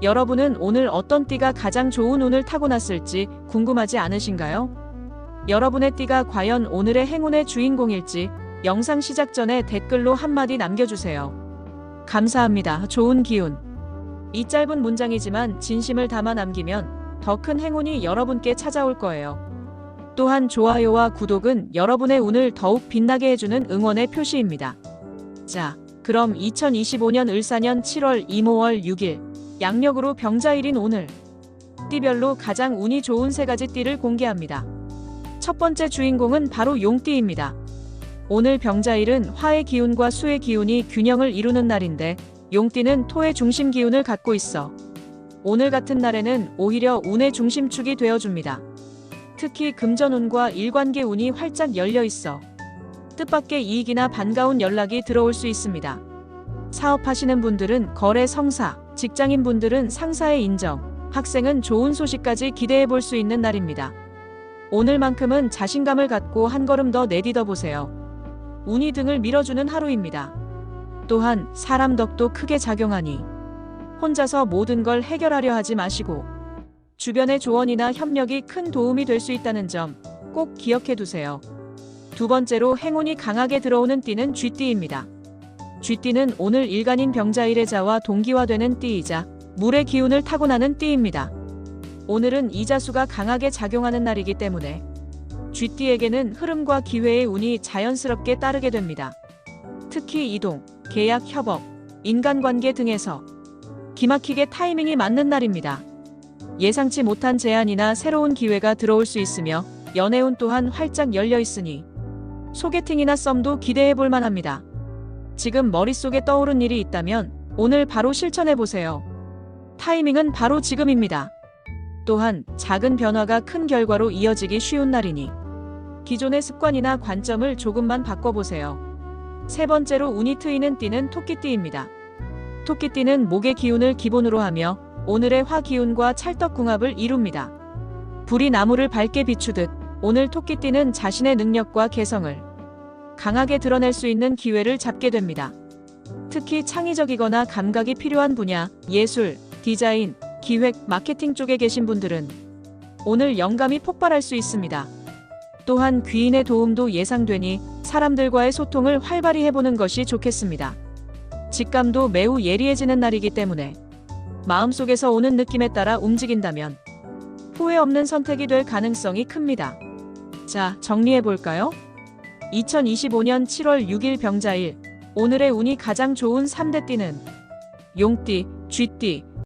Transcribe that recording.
여러분은 오늘 어떤 띠가 가장 좋은 운을 타고났을지 궁금하지 않으신가요? 여러분의 띠가 과연 오늘의 행운의 주인공일지 영상 시작 전에 댓글로 한마디 남겨주세요. 감사합니다. 좋은 기운. 이 짧은 문장이지만 진심을 담아 남기면 더 큰 행운이 여러분께 찾아올 거예요. 또한 좋아요와 구독은 여러분의 운을 더욱 빛나게 해주는 응원의 표시입니다. 자, 그럼 2025년 을사년 7월 이모월 6일 양력으로 병자일인 오늘 띠별로 가장 운이 좋은 세 가지 띠를 공개합니다. 첫 번째 주인공은 바로 용띠입니다. 오늘 병자일은 화의 기운과 수의 기운이 균형을 이루는 날인데 용띠는 토의 중심 기운을 갖고 있어 오늘 같은 날에는 오히려 운의 중심축이 되어줍니다. 특히 금전운과 일관계 운이 활짝 열려 있어 뜻밖의 이익이나 반가운 연락이 들어올 수 있습니다. 사업하시는 분들은 거래 성사, 직장인 분들은 상사의 인정, 학생은 좋은 소식까지 기대해 볼 수 있는 날입니다. 오늘만큼은 자신감을 갖고 한 걸음 더 내디뎌 보세요. 운이 등을 밀어주는 하루입니다. 또한 사람 덕도 크게 작용하니 혼자서 모든 걸 해결하려 하지 마시고 주변의 조언이나 협력이 큰 도움이 될 수 있다는 점 꼭 기억해 두세요. 두 번째로 행운이 강하게 들어오는 띠는 쥐띠입니다. 쥐띠는 오늘 일간인 병자일의 자와 동기화되는 띠이자 물의 기운을 타고나는 띠입니다. 오늘은 이자수가 강하게 작용하는 날이기 때문에 쥐띠에게는 흐름과 기회의 운이 자연스럽게 따르게 됩니다. 특히 이동, 계약 협업, 인간관계 등에서 기막히게 타이밍이 맞는 날입니다. 예상치 못한 제안이나 새로운 기회가 들어올 수 있으며 연애운 또한 활짝 열려 있으니 소개팅이나 썸도 기대해 볼 만합니다. 지금 머릿속에 떠오른 일이 있다면 오늘 바로 실천해 보세요. 타이밍은 바로 지금입니다. 또한 작은 변화가 큰 결과로 이어지기 쉬운 날이니 기존의 습관이나 관점을 조금만 바꿔보세요. 세 번째로 운이 트이는 띠는 토끼띠입니다. 토끼띠는 목의 기운을 기본으로 하며 오늘의 화 기운과 찰떡궁합을 이룹니다. 불이 나무를 밝게 비추듯 오늘 토끼띠는 자신의 능력과 개성을 강하게 드러낼 수 있는 기회를 잡게 됩니다. 특히 창의적이거나 감각이 필요한 분야, 예술, 디자인, 기획, 마케팅 쪽에 계신 분들은 오늘 영감이 폭발할 수 있습니다. 또한 귀인의 도움도 예상되니 사람들과의 소통을 활발히 해보는 것이 좋겠습니다. 직감도 매우 예리해지는 날이기 때문에 마음속에서 오는 느낌에 따라 움직인다면 후회 없는 선택이 될 가능성이 큽니다. 자, 정리해 볼까요? 2025년 7월 6일 병자일. 오늘의 운이 가장 좋은 3대 띠는 용띠, 쥐띠,